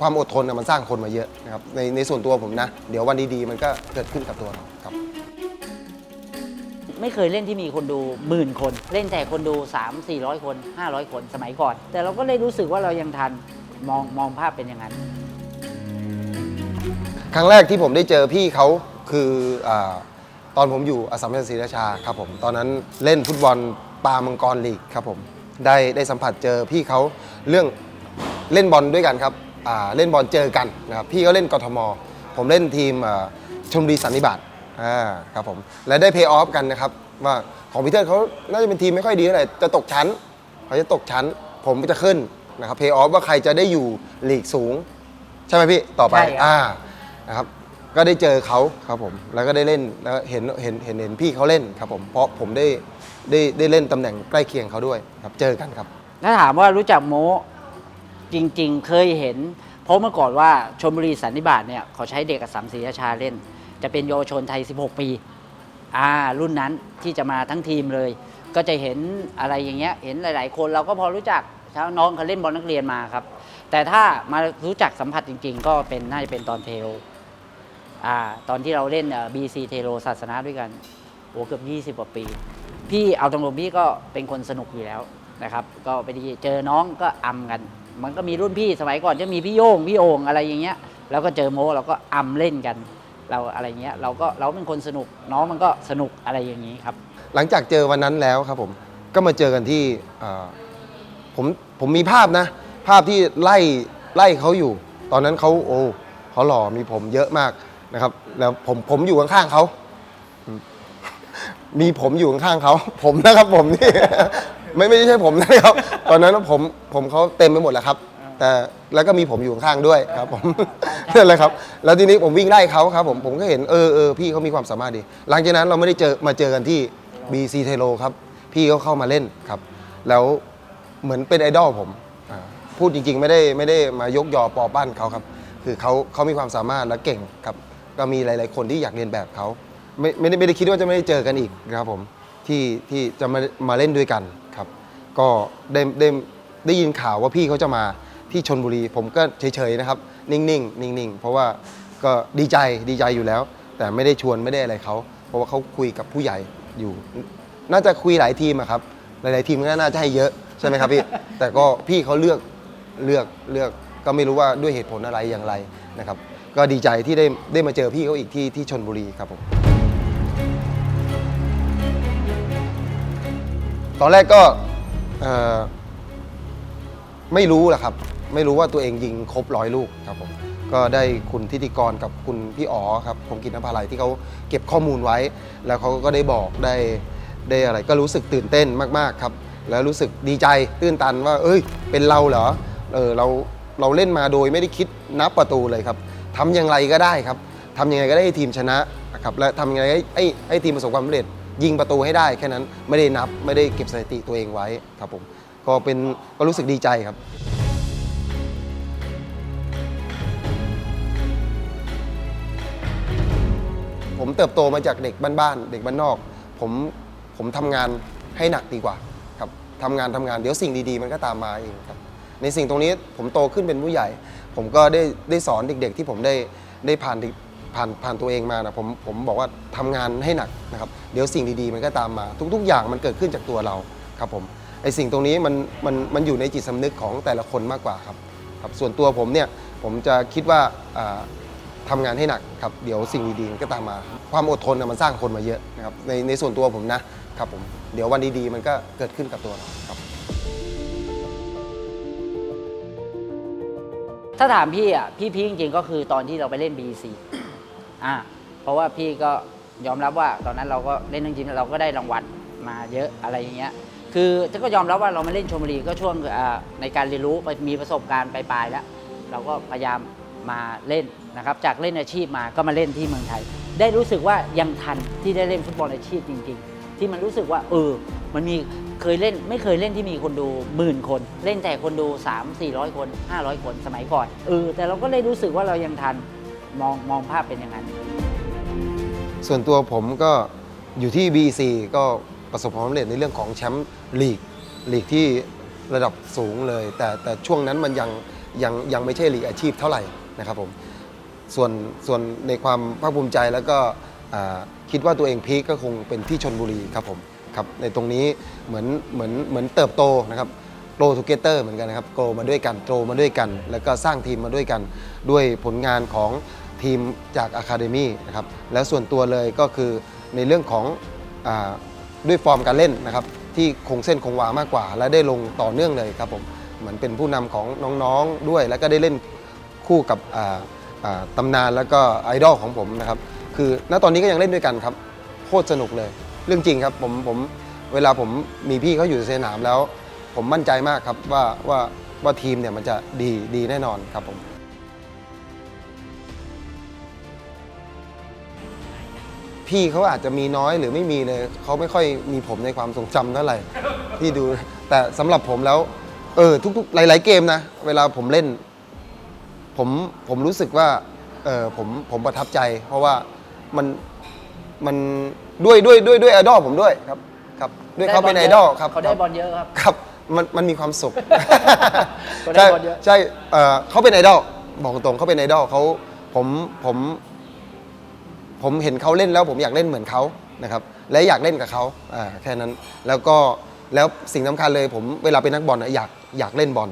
ความอดทนน่ะมันสร้างคนมาเยอะนะครับในในส่วนตัวผมนะ เดี๋ยววันดีๆมันก็เกิดขึ้นกับตัวเราครับ ไม่เคยเล่นที่มีคนดูหมื่นคน เล่นแต่คนดู 3 4 0 0 คน 500 คนสมัยก่อน แต่เราก็เลยรู้สึกว่าเรายังทันมองมองภาพเป็นอย่างนั้น ครั้งแรกที่ผมได้เจอพี่เขาคืออาตอนผมอยู่อสสัมชัญศรีราชาครับผมตอนนั้นเล่นฟุตบอลปามังกรลีกครับผมได้ได้สัมผัสเจอพี่เขาเรื่องเล่นบอลด้วยกันครับอ่า เล่นบอลเจอกันนะครับพี่เขาเล่นกทม ผมเล่นทีมอ่าชมบุรีสันนิบาตอ่าครับผมและได้เพย์ออฟกันนะครับว่าของพีเตอร์เขาน่าจะเป็นทีมไม่ค่อยดีเท่าไหร่จะตกชั้นเขาจะตกชั้น ผมจะขึ้นนะครับเพย์ออฟว่าใครจะได้อยู่ลีกสูง ใช่ไหมพี่ต่อไปใช่ครับ อ่านะครับก็ได้เจอเขาครับผมแล้วก็ได้เล่นแล้วเห็นเห็นเห็นเห็นพี่เขาเล่นครับผมเพราะผมได้ได้ได้เล่นตำแหน่งใกล้เคียงเขาด้วยครับเจอกันครับ ถ้าถามว่ารู้จักโมจริง ๆ เคยเห็น เพราะเมื่อก่อนว่าชมบุรีสันนิบาตเนี่ยเขาใช้เด็กอัสสัมศรีราชาเล่น จะเป็นเยาวชนไทย 16 ปีอ่ารุ่นนั้นที่จะมาทั้งทีมเลย ก็จะเห็นอะไรอย่างเงี้ยเห็นหลาย ๆ คนเราก็พอรู้จักเช้าน้องเขาเล่นบอลนักเรียนมาครับ แต่ถ้ามารู้จักสัมผัสจริง ๆ ก็เป็นน่าจะเป็นตอนเทลอ่าตอนที่เราเล่นบีซีเทโลศาสนาด้วยกันโอ้เกือบ20กว่าปี พี่เอาตรงๆพี่ก็เป็นคนสนุกอยู่แล้วนะครับ ก็ไปดีเจอน้องก็อำกัน มันก็มีรุ่นพี่สมัยก่อนจะมีพี่โย่งพี่โองอะไรอย่างเงี้ยแล้วก็เจอโมเราก็อำเล่นกัน เราอะไรเงี้ยเราก็เราเป็นคนสนุกน้องมันก็สนุกอะไรอย่างนี้ครับ หลังจากเจอวันนั้นแล้วครับผมก็มาเจอกันที่ผมผมมีภาพนะ ภาพที่ไล่ไล่เขาอยู่ ตอนนั้นเขาโอ้เขาหล่อมีผมเยอะมากนะครับ แล้วผมผมอยู่ข้างๆเขามีผมอยู่ข้างๆเขาผมนะครับผมนี่ ไม่ไม่ใช่ผมนะครับ ตอนนั้นผมผมเขาเต็มไปหมดแล้วครับ แต่แล้วก็มีผมอยู่ข้างๆด้วยครับ ผมนั่นแหละครับ แล้วทีนี้ผมวิ่งไล่เขาครับ ผมผมก็เห็นเออเออพี่เขามีความสามารถดี หลังจากนั้นเราไม่ได้เจอมาเจอกันที่ BC เทโลครับ พี่เขาเข้ามาเล่นครับ แล้วเหมือนเป็นไอดอลผมอ่าพูดจริง ๆ ไม่ได้ไม่ได้มายกยอปอปั้นเขาครับ คือเขาเขามีความสามารถและเก่งครับ ก็มีหลาย ๆ คนที่อยากเรียนแบบเขาไม่ไม่ได้ไม่ได้คิดว่าจะไม่ได้เจอกันอีกนะครับผมที่ที่จะมามาเล่นด้วยกันครับ ก็ได้ได้ได้ยินข่าวว่าพี่เขาจะมาที่ชนบุรี ผมก็เฉยๆนะครับ นิ่งๆนิ่งๆเพราะว่าก็ดีใจดีใจอยู่แล้ว แต่ไม่ได้ชวนไม่ได้อะไรเขาเพราะว่าเขาคุยกับผู้ใหญ่อยู่ น่าจะคุยหลายทีมอะครับ หลายๆทีมก็น่าจะให้เยอะใช่ไหมครับพี่ แต่ก็พี่เขาเลือกเลือกเลือกก็ไม่รู้ว่าด้วยเหตุผลอะไรอย่างไรนะครับ ก็ดีใจที่ได้ได้มาเจอพี่เขาอีกที่ที่ชนบุรีครับผมตอนแรกก็ เอ่อไม่รู้แหละครับ ไม่รู้ว่าตัวเองยิงครบร้อยลูกครับผมก็ได้คุณทิติกรกับคุณพี่อ๋อครับผมกินน้ำพาลัยที่เขาเก็บข้อมูลไว้ แล้วเขาก็ได้บอกได้ได้อะไร ก็รู้สึกตื่นเต้นมากๆครับ แล้วรู้สึกดีใจตื้นตันว่า เอ้ย เป็นเราเหรอเออเราเราเล่นมาโดยไม่ได้คิดนับประตูเลยครับทำอย่างไรก็ได้ครับทำยังไงก็ได้ให้ทีมชนะนะครับและทำยังไงให้ให้ให้ทีมประสบความสำเร็จ ยิงประตูให้ได้แค่นั้นไม่ได้นับไม่ได้เก็บสถิติตัวเองไว้ครับผมก็เป็นก็รู้สึกดีใจครับ ผมเติบโตมาจากเด็กบ้านๆเด็กบ้านนอก ผมผมทำงานให้หนักดีกว่าครับทำงานทำงานเดี๋ยวสิ่งดีๆ มันก็ตามมาเองครับ ในสิ่งตรงนี้ผมโตขึ้นเป็นผู้ใหญ่ ผมก็ได้ได้สอนเด็กๆ ที่ผมได้ได้ผ่าน ผ่านผ่านตัวเองมานะผมผมบอกว่าทำงานให้หนักนะครับเดี๋ยวสิ่งดีๆ มันก็ตามมา ทุก ๆ อย่างมันเกิดขึ้นจากตัวเราครับผมไอสิ่งตรงนี้มันมันมันอยู่ในจิตสำนึกของแต่ละคนมากกว่าครับครับ ส่วนตัวผมเนี่ยผมจะคิดว่าอ่าทำงานให้หนักครับเดี๋ยวสิ่งดีๆมันก็ตามมา ความอดทนนะมันสร้างคนมาเยอะนะครับในในส่วนตัวผมนะครับผมเดี๋ยววันดีๆ มันก็เกิดขึ้นกับตัวเราครับ ถ้าถามพี่อะพี่พีคจริงๆก็คือตอนที่เราไปเล่น BC อ่าเพราะว่าพี่ก็ยอมรับว่าตอนนั้นเราก็เล่นจริงๆเราก็ได้รางวัลมาเยอะอะไรอย่างเงี้ยคือก็ยอมรับว่าเรามาเล่นชมบุรีก็ช่วงในการเรียนรู้ไปมีประสบการณ์ปลายๆแล้ว เราก็พยายามมาเล่นนะครับจากเล่นอาชีพมาก็มาเล่นที่เมืองไทย ได้รู้สึกว่ายังทันที่ได้เล่นฟุตบอลอาชีพจริง ๆ ที่มันรู้สึกว่าเออมันมีเคยเล่นไม่เคยเล่นที่มีคนดูหมื่นคน เล่นแต่คนดู 3 400 คน 500 คนสมัยก่อนเออแต่เราก็เลยรู้สึกว่าเรายังทัน มองมองภาพเป็นอย่างนั้น ส่วนตัวผมก็อยู่ที่ BC ก็ประสบความสำเร็จในเรื่องของแชมป์ลีกลีกที่ระดับสูงเลย แต่แต่ช่วงนั้นมันยังยังยังไม่ใช่ลีกอาชีพเท่าไหร่นะครับผมส่วนส่วนในความภาคภูมิใจแล้วก็คิดว่าตัวเองพีคก็คงเป็นที่ชนบุรีครับผมครับในตรงนี้เหมือนเหมือนเหมือนเติบโตนะครับโ o ทูเกเตอร์เหมือนกันนะครับโตมาด้วยกันโตมาด้วยกัน แล้วก็สร้างทีมมาด้วยกัน ด้วยผลงานของ ทีมจากอะคาเดมี่นะครับแล้วส่วนตัวเลยก็คือในเรื่องของอด้วยฟอร์มการเล่นนะครับที่คงเส้นคงวามากกว่า และได้ลงต่อเนื่องเลยครับผมเหมือนเป็นผู้นำของน้องๆด้วย แล้วก็ได้เล่นคู่กับตำนานแล้วก็ไอดอลของผมนะครับคือณตอนนี้ก็ยังเล่นด้วยกันครับโคตรสนุกเลย เรื่องจริงครับผมผมเวลาผมมีพี่เขาอยู่ในสนามแล้ว ผมมั่นใจมากครับว่าว่าว่าทีมเนี่ยมันจะดีดีแน่นอนครับผม พี่เขาอาจจะมีน้อยหรือไม่มีเลยเขาไม่ค่อยมีผมในความทรงจำเท่าไหร่พี่ดู แต่สำหรับผมแล้ว เออทุกๆ หลาย ๆ เกมนะ เวลาผมเล่น ผมผมรู้สึกว่าเออผมผมประทับใจ เพราะว่ามันมันด้วยด้วยด้วยด้วยไอดอลผมด้วยครับครับ ด้วยเขาเป็นไอดอลครับเขาได้บอลเยอะครับ ครับมันมันมีความสุข เขาได้ใช่บอลเยอะ ใช่เอ่อเขาเป็นไอดอลบอกตรงๆเขาเป็นไอดอลเขาผมผม ผมเห็นเขาเล่นแล้วผมอยากเล่นเหมือนเขานะครับและอยากเล่นกับเขาแค่นั้นแล้วก็แล้วสิ่งสำคัญเลยผมเวลาเป็นนักบอลอยากอยากเล่นบอล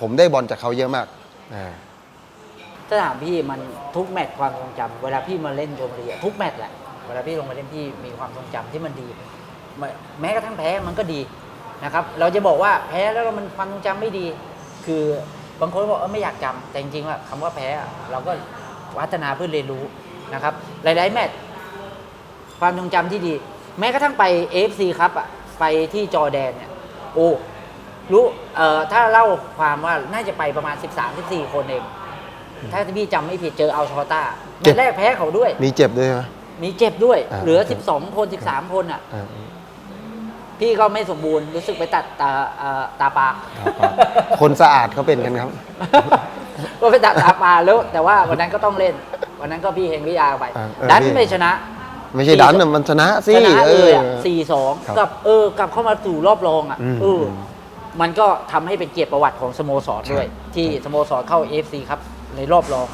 ผมได้บอลจากเขาเยอะมากอ่าถ้าถามพี่มันทุกแมตช์ความทรงจำเวลาพี่มาเล่นชมบุรีทุกแมตช์แหละเวลาพี่ลงมาเล่นพี่มีความทรงจำที่มันดี แม้กระทั่งแพ้มันก็ดีนะครับเราจะบอกว่าแพ้แล้วมันความทรงจำไม่ดี คือบางคนบอกเออไม่อยากจำแต่จริงๆว่าคำว่าแพ้เราก็พัฒนาเพื่อเรียนรู้ นะครับ หลาย ๆ แมตช์ความทรงจำที่ดี แม้กระทั่งไป AFC ครับอะไปที่จอร์แดนเนี่ยโอ้รู้เอ่อถ้าเล่าความว่าน่าจะไปประมาณ 13-14 คนเอง ถ้าพี่จำไม่ผิดเจออัลชอต้าแมเจ็บตช์แรกแพ้เขาด้วย มีเจ็บด้วยไหม มีเจ็บด้วย อ่า เหลือ 12 คน 13 คนอะ อ่า พี่ก็ไม่สมบูรณ์รู้สึกไปตัดตาเอ่อตาปลา คนสะอาดเขาเป็นกันครับ ก็ไปตัดตาปลาแล้ว แต่ว่าวันนั้นก็ต้องเล่น วันนั้นก็พี่เฮงวิยาไป อ่าเออดันพี่ไม่ชนะ ไม่ใช่ดันน่ะมันชนะสิชนะเลยอะออสี่สองครับกับเออกลับเข้ามาสู่รอบรองอะอืมเอออมมันก็ทำให้เป็นเกียรติประวัติของสโมสรด้วยใช่ที่สโมสรเข้า AFC ครับ ในรอบรอง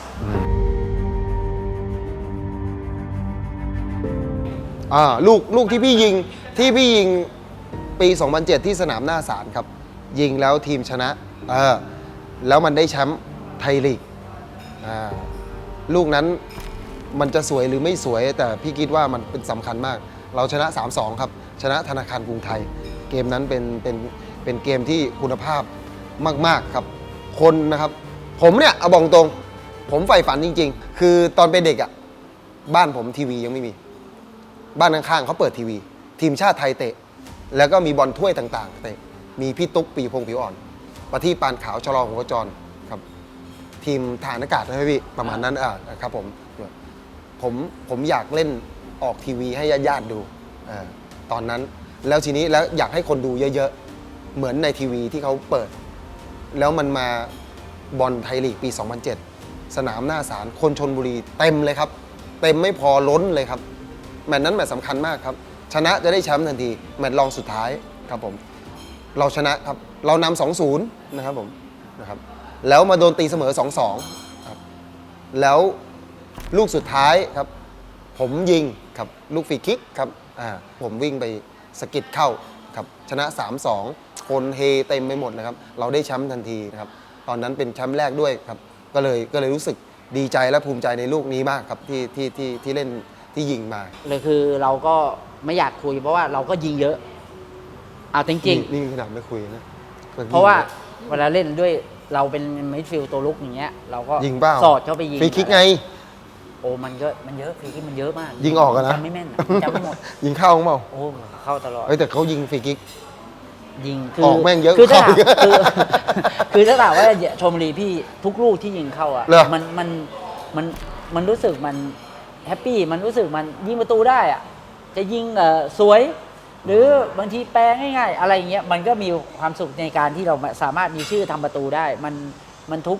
อ่าลูกลูกที่พี่ยิงที่พี่ยิงปี 2007 ที่สนามหน้าศาลครับ ยิงแล้วทีมชนะเออแล้วมันได้แชมป์ไทยลีกอ่า ลูกนั้นมันจะสวยหรือไม่สวย แต่พี่คิดว่ามันเป็นสำคัญมาก เราชนะ 3-2 ครับ ชนะธนาคารกรุงไทย เกมนั้นเป็นเป็นเป็นเกมที่คุณภาพมาก ๆ ครับ คนนะครับ ผมเนี่ยเอาบอกตรง ผมใฝ่ฝันจริง ๆ คือตอนเป็นเด็กอะ่ะบ้านผมทีวียังไม่มี บ้านข้างๆเขาเปิดทีวี ทีมชาติไทยเตะ แล้วก็มีบอลถ้วยต่างๆเตะมีพี่ตุ๊กปีพงศ์ผิวอ่อนปฏิปานขาวชะลอหัวจร ทีมฐานอากาศนะพี่ประมาณนั้นอ่าครับผมผมผมอยากเล่นออกทีวีให้ญาติๆดูอ่าตอนนั้นแล้วทีนี้แล้วอยากให้คนดูเยอะๆ เหมือนในทีวีที่เขาเปิด แล้วมันมาบอลไทยลีกปี 2007 สนามหน้าศาลคนชนบุรีเต็มเลยครับ เต็มไม่พอล้นเลยครับ แมตช์นั้นแมตช์สำคัญมากครับ ชนะจะได้แชมป์ทันที แมตช์รองสุดท้ายครับผม เราชนะครับ เรานำ2-0 นะครับผมนะครับ แล้วมาโดนตีเสมอ2-2ครับแล้วลูกสุดท้ายครับ ผมยิงครับลูกฟรีคิกครับอ่าผมวิ่งไปสะกิดเข้าครับชนะ 3-2 คนเฮเต็มไปหมดนะครับ เราได้แชมป์ทันทีนะครับ ตอนนั้นเป็นแชมป์แรกด้วยครับ ก็เลยก็เลยรู้สึกดีใจและภูมิใจในลูกนี้มากครับที่ที่ที่ที่เล่นที่ยิงมาเลยคือเราก็ไม่อยากคุยเพราะว่าเราก็ยิงเยอะเอาจริงนี่นี่ขนาดไม่คุยนะๆเพราะว่าเวลาเล่นด้วย เราเป็นมิดฟิลด์ตัวลุกอย่างเงี้ยเราก็ยิงเปล่า สอดเข้าไปยิงฟรีคิกไง โอ้มันก็มันเยอะฟรีคิกมันเยอะมากยิงออกอะนะ จำไม่แม่นอะจำไม่หมด ยิงเข้าเปล่าโอ้เข้าตลอด เอ้ยแต่เขายิงฟรีคิก ยิงออกแม่งเยอะคือถ้าเข้าคือคือถ้าถามว่าชมบุรีพี่ทุกลูกที่ยิงเข้าอะเหรอ มันมันมันมันรู้สึกมันแฮปปี้มันรู้สึกมันยิงประตูได้อะจะยิงเอ่อสวย หรือบางทีแปลง่ายๆ อะไรอย่างเงี้ยมันก็มีความสุขในการที่เราสามารถมีชื่อทำประตูได้ มันมันทุก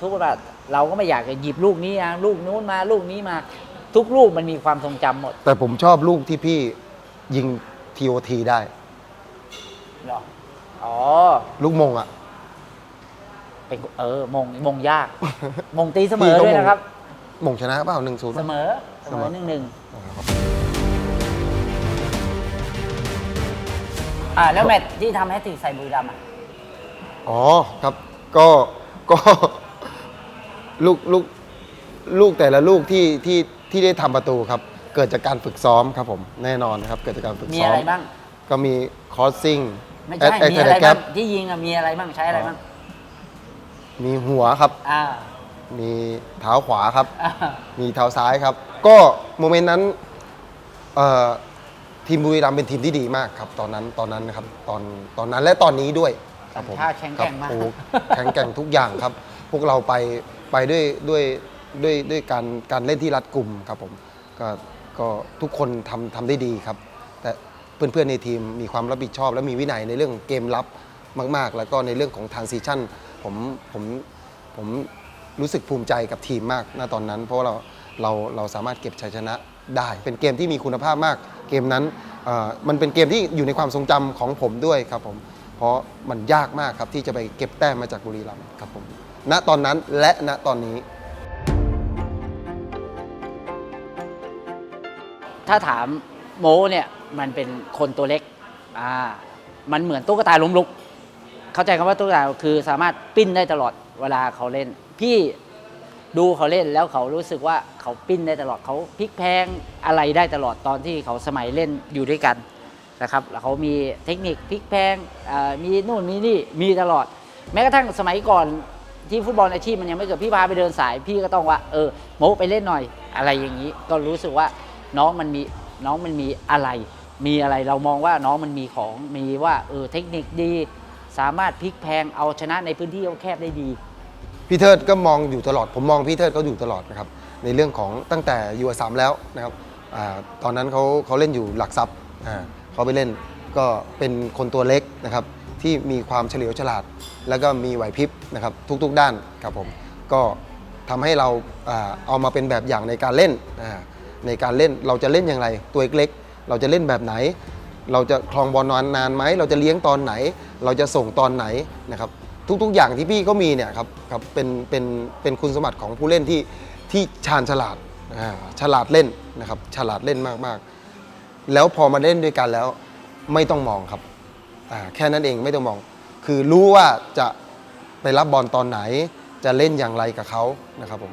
ทุกแบบเราก็ไม่อยากจะหยิบลูกนี้นะลูกนู้นมาลูกนี้มา ทุกลูกมันมีความทรงจำหมด แต่ผมชอบลูกที่พี่ยิงทีโอทีได้เหรออ๋อ ลูกมงอะผเป็นเออมงมงยาก มงตีเสมอด้วยนะครับหม่งชนะเปล่าหนึ่งศูนย์เสมอเสมอหนึ่งหนึ่ง อ่าแล้วแมตช์ที่ทำให้ติกใส่บุรีรัมย์อะ อ๋อครับก็ก็ ลูกลูกลูกแต่ละลูกที่ที่ที่ได้ทำประตูครับ เกิดจากการฝึกซ้อมครับผมแน่นอนครับ เกิดจากการฝึกมีซ้ออะไรมบ้าง ก็มีคอร์สซิ่งไม่ใช่ มีอะไรบ้างที่ยิงอะมีอะไรบ้างใช้อะไรบ้างมีหัวครับ อ่า มีเท้าขวาครับ อ่า มีเท้าซ้ายครับ ก็โมเมนต์นั้นเอ่อ ทีมบุรีรัมย์เป็นทีมที่ดีมากครับ ตอนนั้นตอนนั้นนะครับตอนตอนนั้นและตอนนี้ด้วยครับผมท่าแข็งแกร่งมาก ครับโอ้แข็งแกร่งทุกอย่างครับ พวกเราไปไปด้วยด้วยด้วยด้วยการการเล่นที่รัดกลุ่มครับผมก็ก็ทุกคนทำทำได้ดีครับ แต่เพื่อนๆในทีมมีความรับผิดชอบ และมีวินัยในเรื่องเกมรับมาก ๆ แล้วก็ในเรื่องของทางซีชั่นผมผมผมรู้สึกภูมิใจกับทีมมากณตอนนั้น เพราะว่าเรา เราเราสามารถเก็บชัยชนะได้ เป็นเกมที่มีคุณภาพมาก เกมนั้นมันเป็นเกมที่อยู่ในความทรงจำของผมด้วยครับผม เพราะมันยากมากครับที่จะไปเก็บแต้มมาจากบุรีรัมย์ครับผมณตอนนั้นและณตอนนี้ ถ้าถามโมเนี่ยมันเป็นคนตัวเล็กอ่ามันเหมือนตุ๊กตาล้มลุก เข้าใจคำว่าตุ๊กตาคือสามารถปิ้นได้ตลอดเวลาเขาเล่น พี่ ดูเขาเล่นแล้วเขารู้สึกว่าเขาปิ้นได้ตลอดเขาพลิกแพงอะไรได้ตลอดตอนที่เขาสมัยเล่นอยู่ด้วยกันนะครับแล้วเขามีเทคนิคพลิกแพงมีนู่นมีนี่มีตลอด แม้กระทั่งสมัยก่อนที่ฟุตบอลอาชีพมันยังไม่เกิดพี่พาไปเดินสาย พี่ก็ต้องว่าเออโมไปเล่นหน่อยอะไรอย่างนี้ ก็รู้สึกว่าน้องมันมีน้องมันมีอะไร มีอะไรเรามองว่าน้องมันมีของมีว่าเออเทคนิคดี สามารถพลิกแพงเอาชนะในพื้นที่แคบได้ดี พี่เทิดก็มองอยู่ตลอด ผมมองพี่เทิดเขาอยู่ตลอดนะครับในเรื่องของตั้งแต่ยูสามแล้วนะครับอาตอนนั้นเขาเขาเล่นอยู่หลักทรัพย์อ่าเขาไปเล่นก็เป็นคนตัวเล็กนะครับที่มีความเฉลียวฉลาด แล้วก็มีไหวพริบนะครับทุกๆด้านครับผมก็ทำให้เราอ่าเอามาเป็นแบบอย่างในการเล่นอ่าในการเล่นเราจะเล่นอย่างไร ตัวเล็กๆเราจะเล่นแบบไหน เราจะคลองบอลนานนานไหมเราจะเลี้ยงตอนไหน เราจะส่งตอนไหนนะครับ ทุกๆ อย่างที่พี่เขามีเนี่ยครับครับเป็นเป็นเป็นคุณสมบัติของผู้เล่นที่ที่ชาญฉลาดอ่าฉลาดเล่นนะครับฉลาดเล่นมากๆ แล้วพอมาเล่นด้วยกันแล้วไม่ต้องมองครับอ่าแค่นั้นเองไม่ต้องมอง คือรู้ว่าจะไปรับบอลตอนไหน จะเล่นอย่างไรกับเขานะครับผม